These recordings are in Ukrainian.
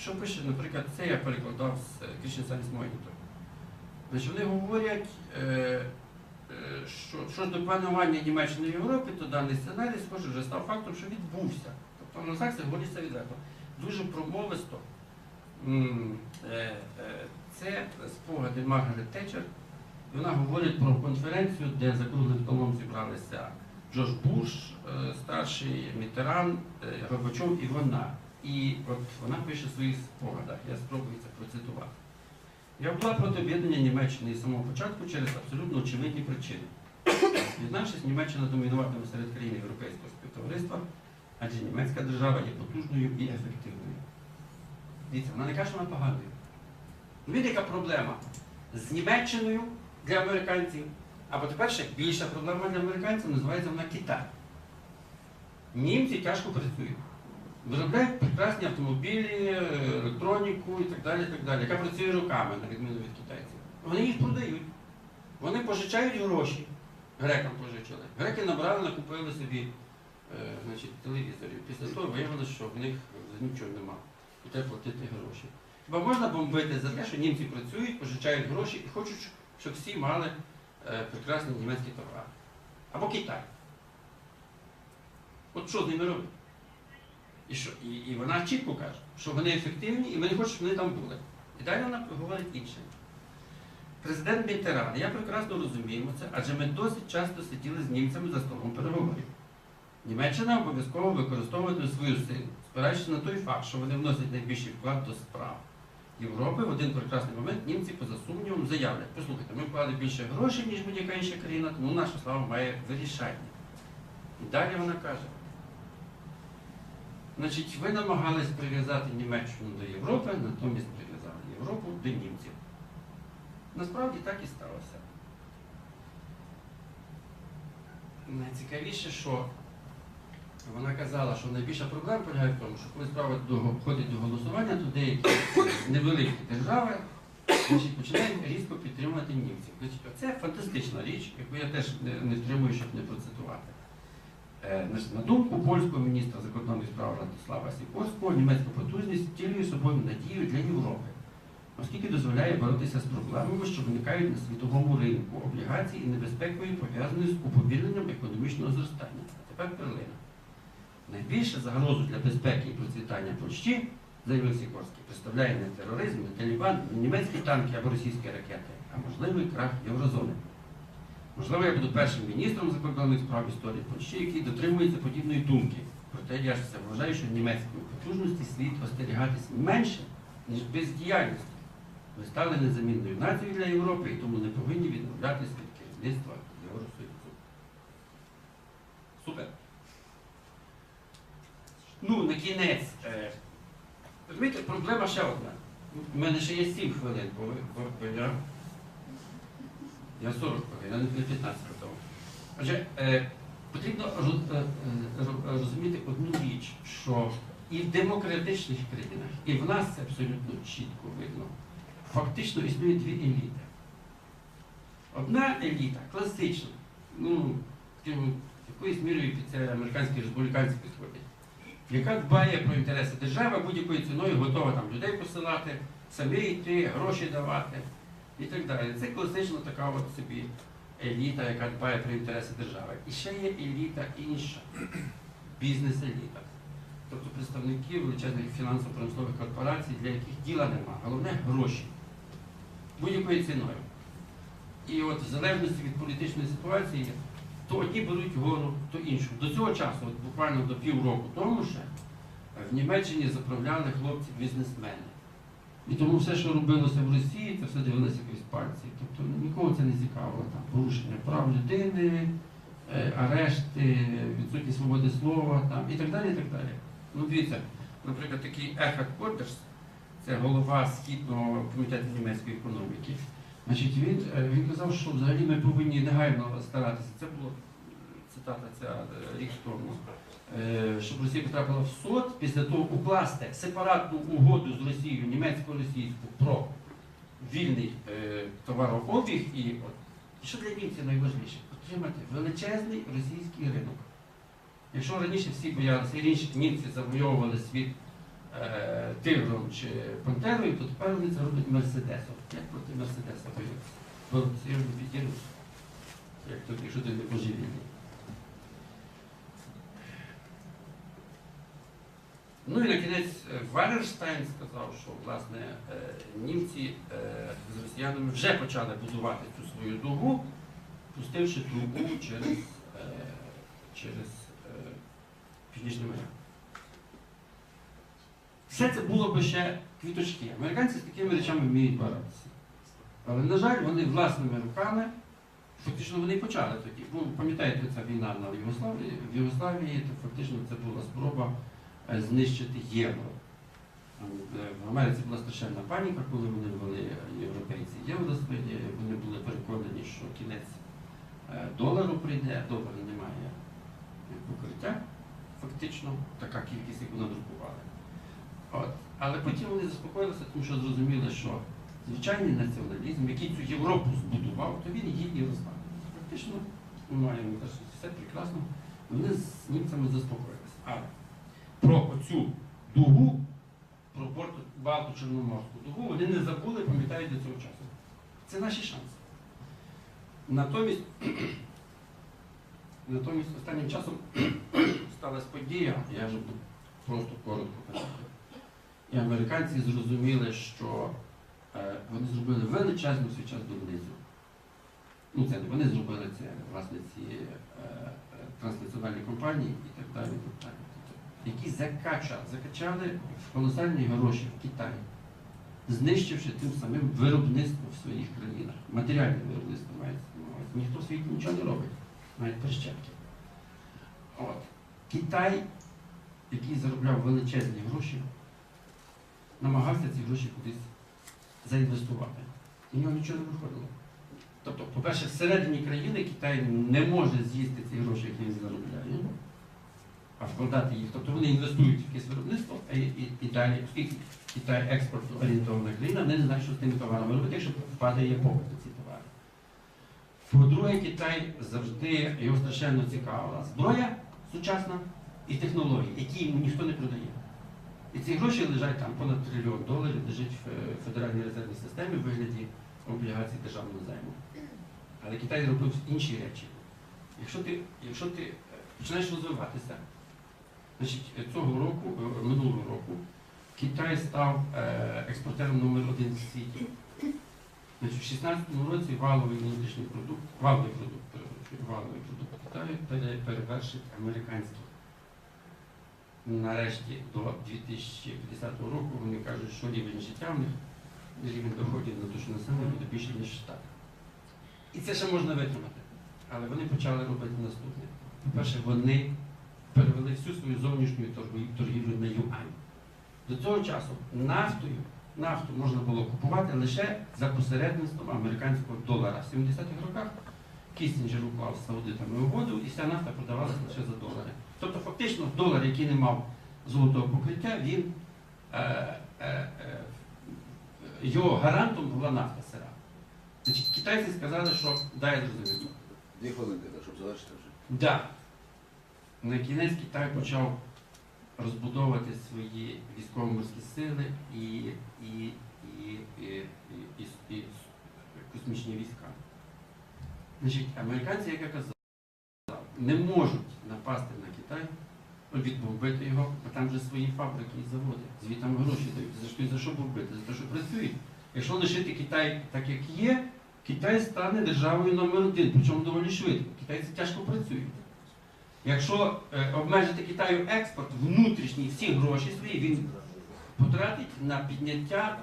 що пише, наприклад, це я перекладав з Science Monitor. Значить, вони говорять, е, е, що, що ж до панування Німеччини в Європі, то даний сценарій, схоже, вже став фактом, що відбувся. Тобто англосакси говориться відверто. Дуже промовисто. Е, е, Це спогади Маргарет Тетчер. Вона говорить про конференцію, де за круглим столом зібралися Джордж Буш, е, старший Мітеран, е, Горбачов і вона. І от вона пише в своїх спогадах, я спробую це процитувати. Я була проти об'єднання Німеччини із самого початку через абсолютно очевидні причини. Віднавшись, Німеччина домінуватиме серед країн Європейського співтовариства, адже німецька держава є потужною і ефективною. Дивіться, вона не каже, що вона поганою. Ну, яка проблема з Німеччиною для американців, або тепер ще більша проблема для американців називається вона Китай. Німці тяжко працюють. Виробляють прекрасні автомобілі, електроніку і так далі, так далі, яка працює руками, на відміну від китайців. Вони їх продають. Вони пожичають гроші. Грекам пожичили. Греки набрали, накупили собі е, значить, телевізорів. Після того виявилося, що в них нічого нема. І треба платити гроші. Хіба можна бомбити за те, що німці працюють, пожичають гроші і хочуть, щоб всі мали е, прекрасні німецькі товари. Або Китай. От що з ними робити? І, що, і, і вона чітко каже, що вони ефективні і ми не хочемо, щоб вони там були. І далі вона говорить інше. Президент Мітеран, я прекрасно розуміємо це, адже ми досить часто сиділи з німцями за столом переговорів. Німеччина обов'язково використовуватиме свою силу, спираючись на той факт, що вони вносять найбільший вклад до справ Європи. В один прекрасний момент німці, поза сумнівом, заявлять, послухайте, ми вклали більше грошей, ніж будь-яка інша країна, тому наша слава має вирішальні. І далі вона каже. Значить, ви намагались прив'язати Німеччину до Європи, натомість прив'язали Європу до німців. Насправді так і сталося. Найцікавіше, що вона казала, що найбільша проблема полягає в тому, що коли справа входить до голосування, то деякі невеликі держави значить, починають різко підтримувати німців. Значить, Це фантастична річ, яку я теж не втримую, щоб не процитувати. Е, На думку польського міністра закордонних справ Радослава Сікорського, німецька потужність втілює собою надію для Європи, оскільки дозволяє боротися з проблемами, що виникають на світовому ринку облігацій і небезпекою, пов'язаною з уповільненням економічного зростання. А тепер перлина. Найбільша загрозу для безпеки і процвітання Польщі, заявив Сікорський, представляє не тероризм, не Талібан, не німецькі танки або російські ракети, а можливий крах Єврозони. Можливо, я буду першим міністром закордонних справ історії Польщі, який дотримується подібної думки. Проте я ж все вважаю, що німецької потужності слід остерігатись менше, ніж бездіяльності. Ми стали незамінною нацією для Європи і тому не повинні відмовлятися від керівництва Євросоюзу. Супер. Ну, на кінець. е, Розумієте, проблема ще одна. У мене ще є 7 хвилин, бо я, я 40 хвилин, я не 15 готовий. Отже, е, потрібно е, е, ро- розуміти одну річ, що і в демократичних країнах, і в нас це абсолютно чітко видно. Фактично існує дві еліти. Одна еліта класична, ну, якоюсь мірою під це американські республіканці підходять, яка дбає про інтереси держави, будь-якою ціною готова там людей посилати, самі йти, гроші давати і так далі. Це класична така от собі еліта, яка дбає про інтереси держави. І ще є еліта інша, бізнес-еліта. Тобто представники величезних фінансово-промислових корпорацій, для яких діла нема. Головне гроші. Будь-якою ціною. І от в залежності від політичної ситуації, то одні беруть гору, то іншу. До цього часу, от буквально до півроку тому ще, в Німеччині заправляли хлопці-бізнесмени. І тому все, що робилося в Росії, це все дивилося якось пальці. Тобто нікого це не цікавило. Там порушення прав людини, е, арешти, відсутність свободи слова там, і так далі. і так далі. Ну, дивіться, наприклад, такий Ехард Кордерс, це голова Східного комітету німецької економіки. Значить, він, е, він казав, що взагалі ми повинні негайно старатися. Це було е, цитата ця е, рік тому. Е, Щоб Росія потрапила в СОД, після того укласти сепаратну угоду з Росією, німецько-російську, про вільний е, товарообіг і от, що для німців найважливіше? Отримати величезний російський ринок. Якщо раніше всі боялися, і раніше німці завойовували світ е, тигром чи пантерою, то тепер вони це роблять мерседесом. Як проти мерседеса борються? Боротися я не підірвусь. Якщо ти не божевільний. Ну і на кінець е, Валерштайн сказав, що власне е, німці е, з росіянами вже почали будувати цю свою дугу, пустивши трубу через, через Північне море. Все це було би ще квіточки. Американці з такими речами вміють боротися. Але, на жаль, вони власними руками, фактично вони почали тоді. Ну, пам'ятаєте, ця війна на Югославії, в Югославії, то фактично це була спроба знищити євро. Е, В Америці була страшенна паніка, коли вони ввели європейці євро своє, вони були переконані, що кінець е, долару прийде, долара немає е, покриття, фактично, така кількість, яку надрукували. От. Але потім вони заспокоїлися, тому що зрозуміли, що звичайний націоналізм, який цю Європу збудував, то він її і розпав. Фактично, ми маємо все прекрасно. Вони з німцями заспокоїлися. Про оцю дугу, про порту Балту Чорноморську дугу, вони не забули, пам'ятають до цього часу. Це наші шанси. Натомість, натомість останнім часом сталася подія, я вже просто коротко казати. І американці зрозуміли, що е, вони зробили величезну свій час дурницю. Ну, це не вони зробили це, власне, ці е, е, транснаціональні компанії і так далі, і так далі. Які закачали, закачали колосальні гроші в Китай, знищивши тим самим виробництво в своїх країнах. Матеріальне виробництво мається. Ніхто в світі нічого не робить, навіть прищепки. От. Китай, який заробляв величезні гроші, намагався ці гроші кудись заінвестувати. І в нього нічого не виходило. Тобто, по-перше, всередині країни Китай не може з'їсти ці гроші, які він заробляє, а вкладати їх. Тобто вони інвестують в якесь виробництво і, і, і далі, оскільки Китай експортно орієнтована країна, вони не знають, що з тими товарами робити, якщо впадає попит на ці товари. По-друге, Китай завжди його страшенно цікавила зброя сучасна і технології, які йому ніхто не продає. І ці гроші лежать там понад трильйон доларів, лежить в е, Федеральній резервній системі в вигляді облігацій державного займу. Але Китай робив інші речі. Якщо ти, якщо ти е, починаєш розвиватися, значить цього року, е, минулого року, Китай став е, експортером номер один в світі. В 2016 році валовий внутрішній продукт, валовий продукт, валовий продукт Китаю пере- перевершить американський. Нарешті до 2050 року вони кажуть, що рівень життя в них, рівень доходів на душу населення буде більше, ніж в Штатах. І це ще можна витримати. Але вони почали робити наступне. По-перше, вони перевели всю свою зовнішню торгівлю на юань. До цього часу нафтою, нафту можна було купувати лише за посередництвом американського долара. В 70-х роках Кістінджер уклав з саудитами угоду, і вся нафта продавалася лише за долари. Тобто, фактично, долар, який не мав золотого покриття, він е, е, е, його гарантом була нафта сира. Значить, китайці сказали, що дай я зрозумів. Дві хвилинки, щоб завершити вже. Да. На кінець Китай почав розбудовувати свої військово-морські сили і, і, і, і, і, і, і космічні війська. Значить, американці, як я казав, не можуть напасти на Китай, відбомбити його, бо там вже свої фабрики і заводи. Звідти там гроші дають. За що, за що бомбити? За те, що працюють. Якщо лишити Китай так, як є, Китай стане державою номер один, причому доволі швидко. Китайці тяжко працюють. Якщо е, обмежити Китаю експорт, внутрішні всі гроші свої він потратить на підняття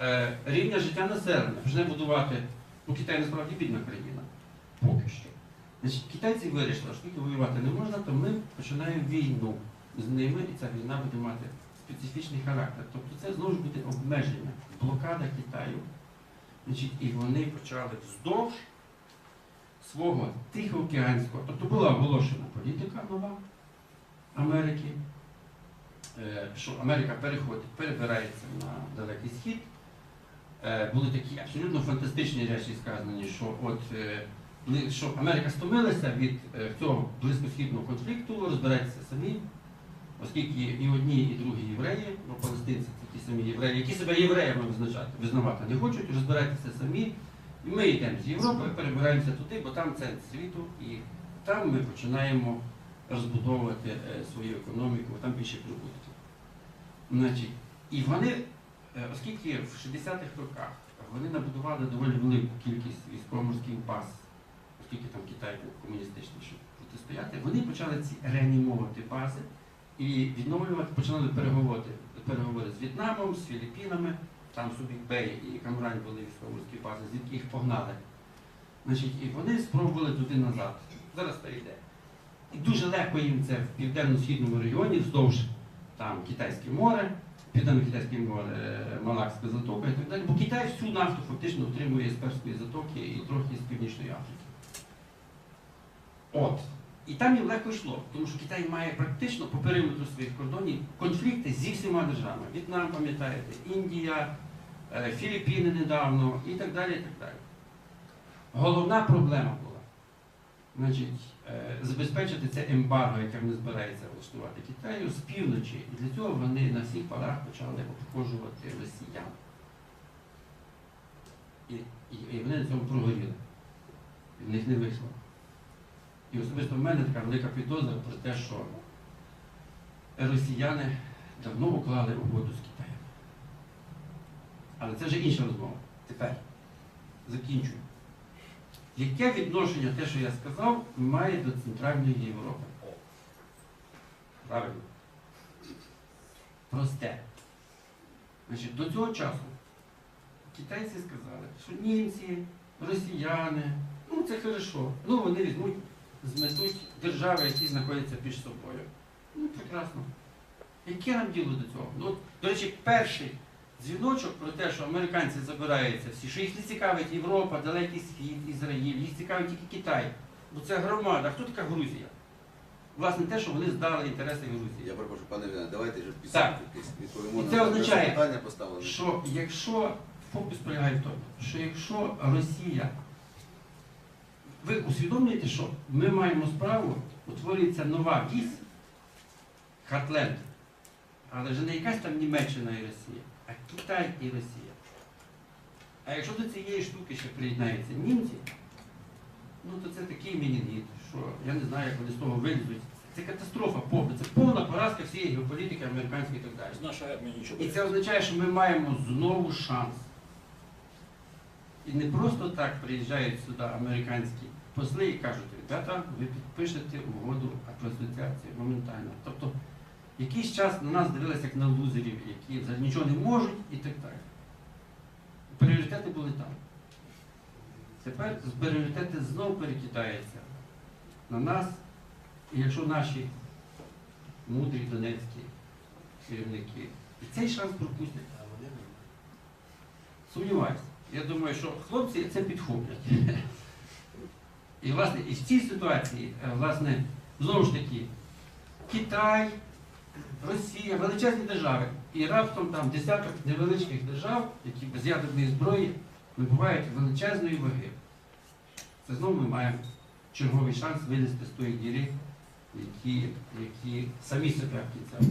е, рівня життя населення, почне будувати, ну Китай насправді бідна країна, поки що. Значить, китайці вирішили, що оскільки воювати не можна, то ми починаємо війну з ними, і ця війна буде мати специфічний характер. Тобто це знову ж буде обмеження, блокада Китаю. Значить, і вони почали вздовж свого Тихоокеанського, тобто була оголошена політика нова Америки, е, що Америка переходить, перебирається на Далекий Схід. Е, Були такі абсолютно фантастичні речі сказані, що от е, що Америка стомилася від цього близькосхідного конфлікту, розбереться самі. оскільки і одні, і другі євреї, бо палестинці це ті самі євреї, які себе євреями визначати, визнавати не хочуть, розбирайтеся самі. І ми йдемо з Європи, перебираємося туди, бо там центр світу, і там ми починаємо розбудовувати е, свою економіку, там більше. Значить, і вони, е, оскільки в 60-х роках вони набудували доволі велику кількість військово-морських баз, оскільки там Китай був комуністичний, щоб протистояти, вони почали ці реанімовувати бази і відновлювати, починали переговори, переговори з В'єтнамом, з Філіппінами, там Субік Бей і Камрань були військово-морські бази, звідки їх погнали. Значить, і вони спробували туди назад. Зараз перейде. І дуже легко їм це в південно-східному регіоні, вздовж там Китайське море, Південно-Китайське море, е, Малакська затока і так далі. Бо Китай всю нафту фактично отримує з Перської затоки і трохи з Північної Африки. От. І там їм легко йшло, тому що Китай має практично по периметру своїх кордонів конфлікти зі всіма державами. В'єтнам, пам'ятаєте, Індія, е, Філіппіни недавно і так далі. і так далі. Головна проблема була значить, е, забезпечити це ембарго, яке не збирається влаштувати Китаю з півночі. І для цього вони на всіх парах почали обходжувати росіян. І, і, і вони на цьому прогоріли. В них не вийшло. І особисто в мене така велика підозра про те, що росіяни давно уклали угоду з Китаєм. Але це вже інша розмова. Тепер закінчую. Яке відношення те, що я сказав, має до Центральної Європи? Правильно. Просте. Значить, до цього часу китайці сказали, що німці, росіяни, ну це хорошо. Ну вони візьмуть, зметуть держави, які знаходяться між собою. Ну, прекрасно. Яке нам діло до цього? Ну, до речі, перший дзвіночок про те, що американці забираються всі, що їх не цікавить Європа, далекий схід, Ізраїль, їх цікавить тільки Китай. Бо це громада. Хто така Грузія? Власне, те, що вони здали інтереси Грузії. Я перепрошую, пане Віна, давайте вже Так. відповімо І це означає, що якщо фокус полягає в тому, що якщо Росія, ви усвідомлюєте, що ми маємо справу, утворюється нова вісь, Хартленд, але вже не якась там Німеччина і Росія, а Китай і Росія. А якщо до цієї штуки ще приєднаються німці, ну то це такий мінінгіт, що я не знаю, як вони з того вилізуть. Це катастрофа повна, це повна поразка всієї геополітики американської і так далі. І це означає, що ми маємо знову шанс. І не просто так приїжджають сюди американські посли і кажуть, ребята, ви підпишете угоду про асоціацію моментально. Тобто якийсь час на нас дивилися як на лузерів, які взагалі нічого не можуть і так далі. Пріоритети були там. Тепер пріоритети знову перекидаються на нас. І якщо наші мудрі донецькі керівники і цей шанс пропустять. Сумніваюся. Я думаю, що хлопці це підхоплять. І власне і в цій ситуації, е, власне, знову ж таки, Китай, Росія, величезні держави. І раптом там десяток невеличких держав, які без ядерної зброї набувають величезної ваги. Це знову ми маємо черговий шанс вилізти з тої діри, які, які самі себе в кінця